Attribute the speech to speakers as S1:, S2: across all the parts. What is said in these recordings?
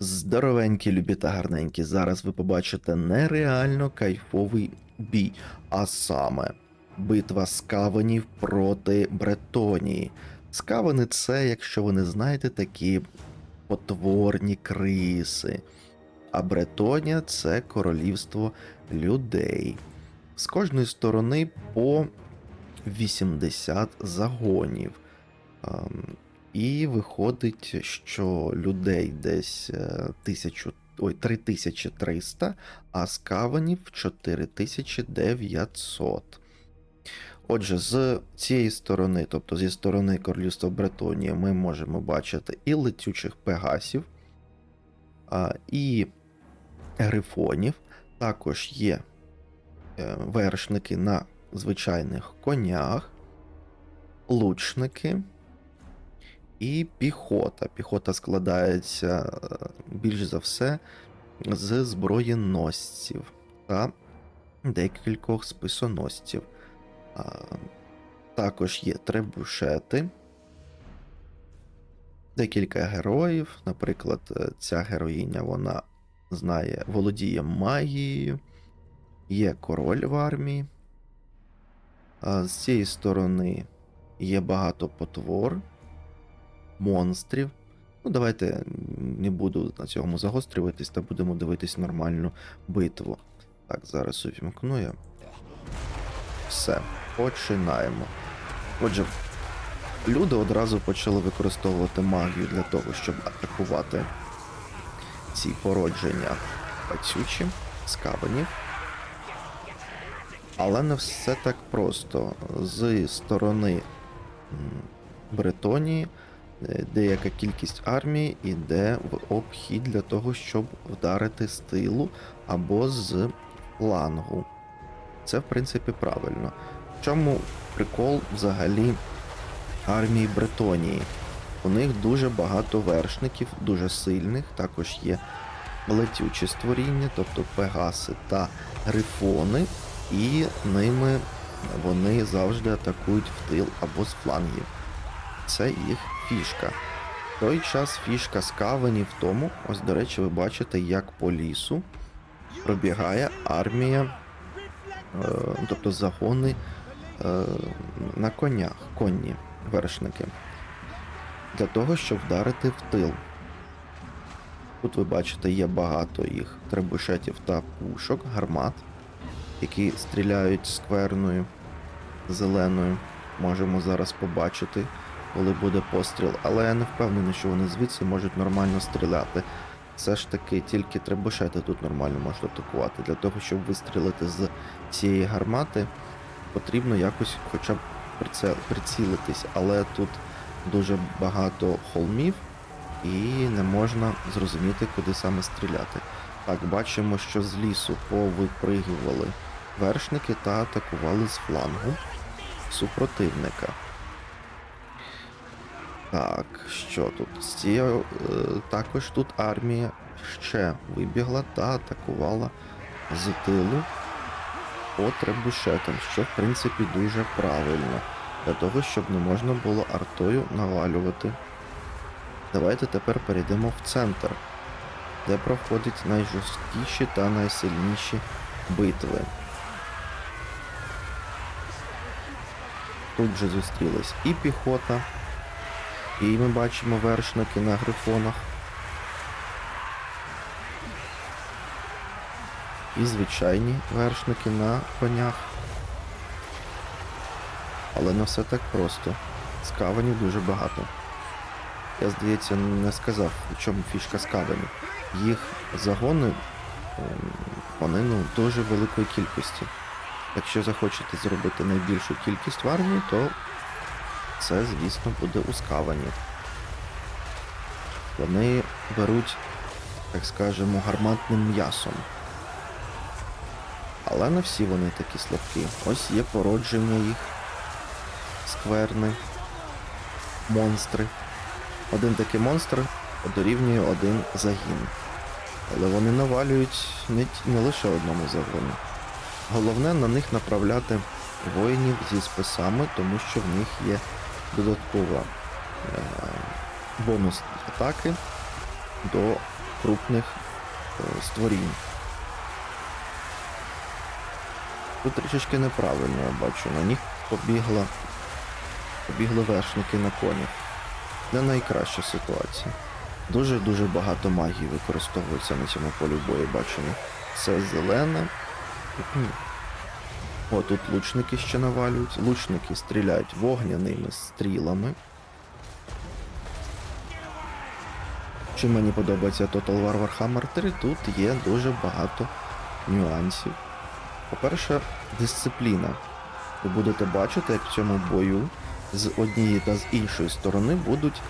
S1: Здоровенькі, любі та гарненькі. Зараз ви побачите нереально кайфовий бій, а саме битва скавенів проти Бретонії. Скавени це, якщо ви не знаєте, такі потворні криси. А Бретонія це королівство людей. З кожної сторони по 80 загонів. І виходить, що людей десь е, тисячу, ой, 3300, а скаванів 4900. Отже, з цієї сторони, тобто зі сторони Королівства Бретонія, ми можемо бачити і летючих пегасів, і грифонів. Також є е, вершники на звичайних конях, лучники і піхота. Піхота складається е, більш за все з зброєносців та декількох списоносців. Також є требушети, декілька героїв. Наприклад, е, ця героїня вона знає, володіє магією, є король в армії. З цієї сторони є багато потвор, монстрів. Ну, давайте не буду на цьому загострюватись та будемо дивитись нормальну битву. Так, зараз увімкну я. Все, починаємо. Отже, люди одразу почали використовувати магію для того, щоб атакувати ці породження пацючі, скабанів. Але не все так просто. З сторони Бретонії деяка кількість армії йде в обхід для того, щоб вдарити з тилу або з флангу. Це, в принципі, правильно. В чому прикол взагалі армії Бретонії? У них дуже багато вершників, дуже сильних, також є летючі створіння, тобто пегаси та грифони, і ними вони завжди атакують в тил або з флангів. Це їх фішка. В той час фішка скавені в тому, ось, до речі, ви бачите, як по лісу пробігає армія, е, тобто загони е, на конях, конні вершники. Для того, щоб вдарити в тил. Тут ви бачите, є багато їх требушетів та пушок, гармат, які стріляють скверною, зеленою. Можемо зараз побачити, коли буде постріл, але я не впевнений, що вони звідси можуть нормально стріляти. Все ж таки, тільки требушети тут нормально можуть атакувати. Для того, щоб вистрілити з цієї гармати, потрібно якось хоча б прицілитись, але тут дуже багато холмів і не можна зрозуміти, куди саме стріляти. Так, бачимо, що з лісу повипригували вершники та атакували з флангу супротивника. Так, що тут? З е, також тут армія ще вибігла та атакувала з тилу по требушетам, що в принципі дуже правильно. Для того, щоб не можна було артою навалювати. Давайте тепер перейдемо в центр, де проходять найжорсткіші та найсильніші битви. Тут же зустрілась і піхота, і ми бачимо вершники на грифонах. І звичайні вершники на конях. Але не все так просто. Скаванів дуже багато. Я, здається, не сказав, в чому фішка скаванів. Їх загони, вони ну, дуже великої кількості. Якщо захочете зробити найбільшу кількість в армії, то це, звісно, буде у скаванів. Вони беруть, так скажемо, гарматним м'ясом. Але не всі вони такі слабкі. Ось є породження їх, скверни, монстри. Один такий монстр дорівнює один загін. Але вони навалюють не, не лише одному загону. Головне на них направляти воїнів зі списами, тому що в них є додаткова е, бонус атаки до крупних е, створінь. Тут трішечки неправильно я бачу. На них побігла, побігли вершники на конях. Не найкраща ситуація. Дуже-дуже багато магії використовується на цьому полі бою, бачимо. Це зелене. О, тут лучники ще навалюють. Лучники стріляють вогняними стрілами. Чим мені подобається Total War Warhammer 3, тут є дуже багато нюансів. По-перше, дисципліна. Ви будете бачити, як в цьому бою з однієї та з іншої сторони будуть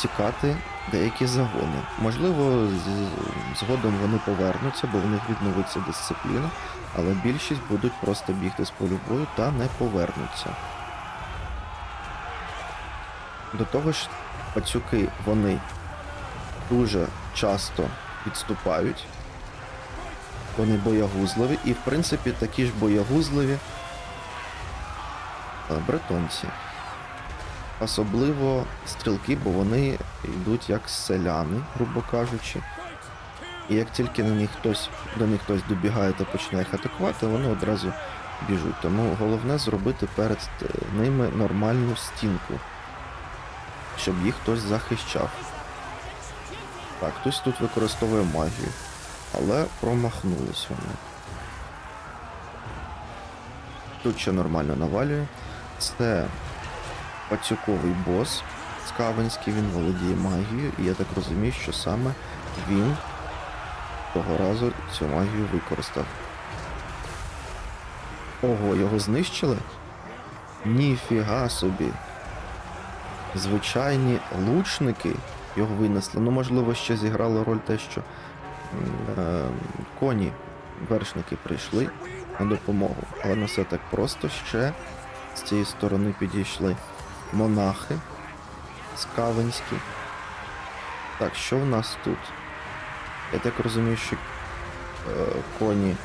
S1: тікати деякі загони. Можливо, згодом вони повернуться, бо в них відновиться дисципліна, але більшість будуть просто бігти з полю бою та не повернуться. До того ж, пацюки вони дуже часто відступають. Вони боягузливі, і в принципі такі ж боягузливі е, бретонці. Особливо стрілки, бо вони йдуть як селяни, грубо кажучи. І як тільки на них хтось, до них хтось добігає та починає їх атакувати, вони одразу біжуть. Тому головне зробити перед е, ними нормальну стінку, щоб їх хтось захищав. Так, хтось тут використовує магію, але промахнулись вони. Тут ще нормально навалює. Це пацюковий бос Скавенський, він володіє магією, і я так розумію, що саме він того разу цю магію використав. Ого, його знищили? Ніфіга собі. Звичайні лучники його винесли. Ну, можливо, ще зіграло роль те, що е, коні, вершники прийшли на допомогу. Але не все так просто ще з цієї сторони підійшли монахи скавенські. Так, що в нас тут? Я так розумію, що е, коні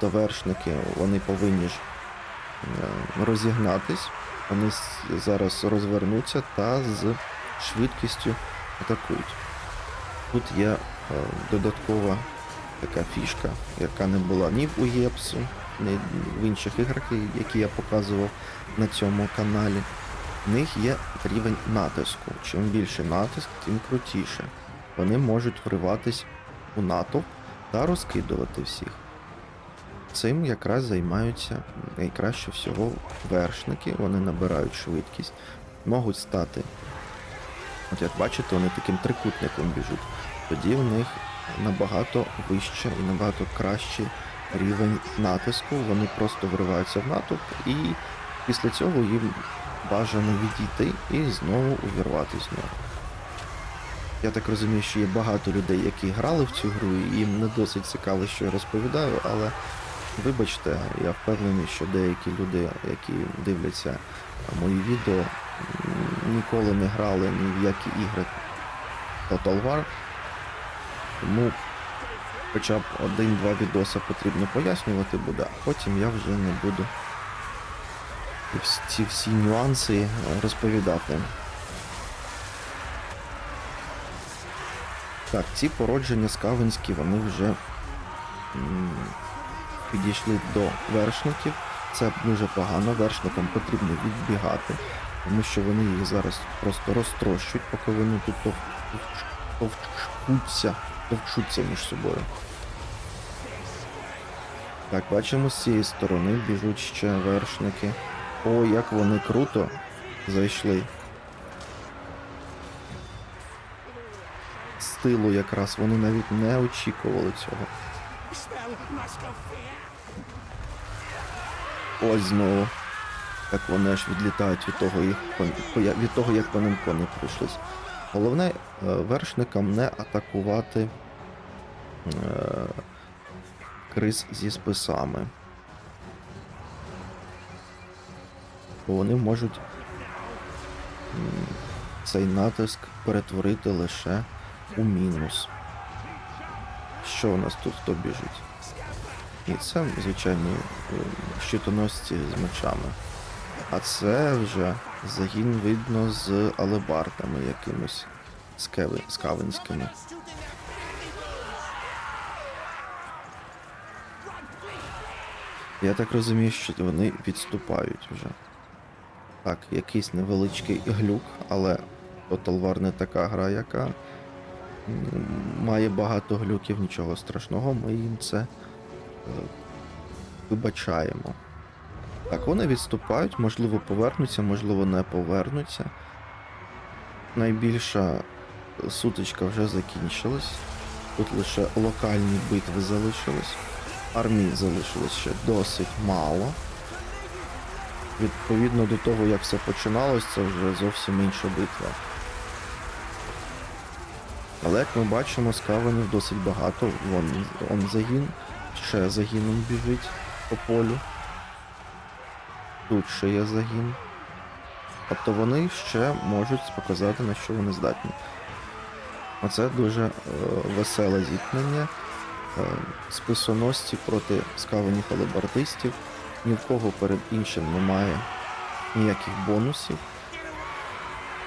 S1: та вершники вони повинні ж е, розігнатись. Вони зараз розвернуться та з швидкістю атакують. Тут є е, додаткова така фішка, яка не була ні в УЄПСу, ні в інших іграх, які я показував на цьому каналі. В них є рівень натиску. Чим більше натиск, тим крутіше. Вони можуть вриватись у натовп та розкидувати всіх. Цим якраз займаються найкраще всього вершники, вони набирають швидкість, можуть стати. От як бачите, вони таким трикутником біжуть. Тоді в них набагато вище і набагато кращий рівень натиску. Вони просто вриваються в натовп і після цього їм бажано відійти і знову увірватися в нього. Я так розумію, що є багато людей, які грали в цю гру, і їм не досить цікаво, що я розповідаю, але вибачте, я впевнений, що деякі люди, які дивляться мої відео, ніколи не грали ні в які ігри Total War. Тому хоча б один-два відоси потрібно пояснювати буде, а потім я вже не буду ці всі нюанси е, розповідати. Так, ці породження скавенські, вони вже підійшли до вершників. Це дуже погано, вершникам потрібно відбігати, тому що вони їх зараз просто розтрощують, поки вони тут тов- товчуться, товчуться між собою. Так, бачимо, з цієї сторони біжуть ще вершники. О, як вони круто зайшли. З тилу якраз вони навіть не очікували цього. Ось знову. Так вони аж відлітають від того, їх, від того як по ним коні прийшлись. Головне е, вершникам не атакувати е, криз зі списами. бо вони можуть цей натиск перетворити лише у мінус. Що у нас тут хто біжить? І це звичайні е, щитоносці з мечами. А це вже загін видно з алебартами якимись скавинськими. Я так розумію, що вони відступають вже. Так, якийсь невеличкий глюк, але Total War не така гра, яка має багато глюків, нічого страшного, ми їм це е, вибачаємо. Так, вони відступають, можливо, повернуться, можливо, не повернуться. Найбільша сутичка вже закінчилась. Тут лише локальні битви залишились. Армії залишилось ще досить мало. Відповідно до того, як все починалось, це вже зовсім інша битва. Але як ми бачимо, скаванів досить багато. Вон, он загін, ще загіном біжить по полю. Тут ще є загін. Тобто вони ще можуть показати, на що вони здатні. Оце дуже е, веселе зіткнення. Е, списоносці проти скаваних алебардистів. Ні в кого перед іншим немає ніяких бонусів.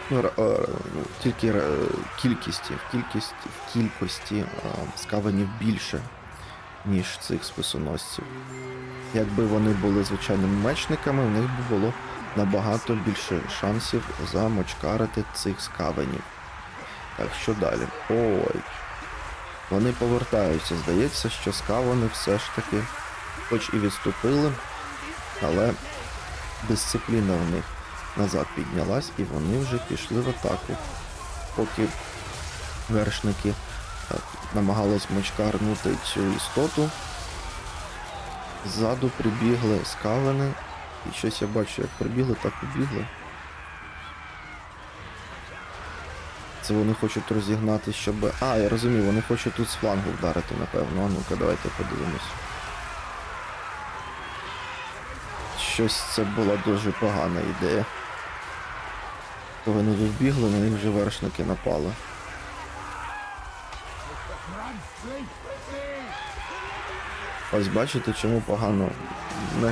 S1: Ну, е, тільки е, кількісті, в кількості, в кількості е, скаванів більше, ніж цих списоносців. Якби вони були звичайними мечниками, у них би було набагато більше шансів замочкарити цих скаванів. Так, що далі? Ой. Вони повертаються. Здається, що скавани все ж таки, хоч і відступили, але дисципліна в них назад піднялась і вони вже пішли в атаку. Поки вершники е, намагались мочкарнути цю істоту, ззаду прибігли скавани, і щось я бачу, як прибігли, так і. Це вони хочуть розігнати, щоб. А, я розумію, вони хочуть тут з флангу вдарити, напевно. А ну-ка, давайте подивимось. Щось це була дуже погана ідея. То вони тут на них вже вершники напали. Ось бачите, чому погано не,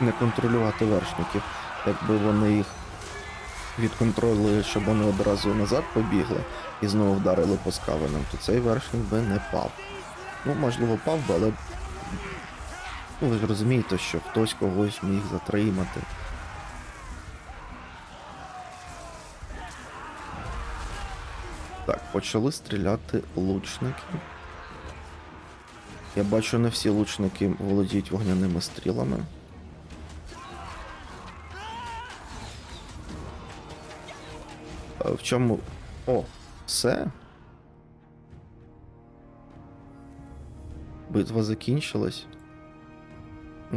S1: не контролювати вершників. Якби вони їх відконтролили, щоб вони одразу назад побігли і знову вдарили по скаванам, то цей вершник би не пав. Ну, можливо, пав би, але. Ви ж розумієте, що хтось когось міг затримати. Так, почали стріляти лучники. Я бачу, не всі лучники володіють вогняними стрілами. В чому. О, все. Битва закінчилась.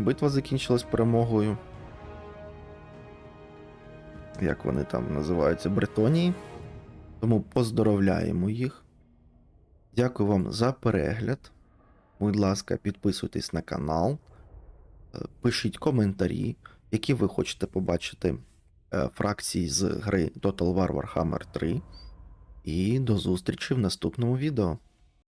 S1: Битва закінчилась перемогою. Як вони там називаються? Бретонії. Тому поздоровляємо їх. Дякую вам за перегляд. Будь ласка, підписуйтесь на канал, е, пишіть коментарі, які ви хочете побачити е, фракції з гри Total War Warhammer 3. І до зустрічі в наступному відео.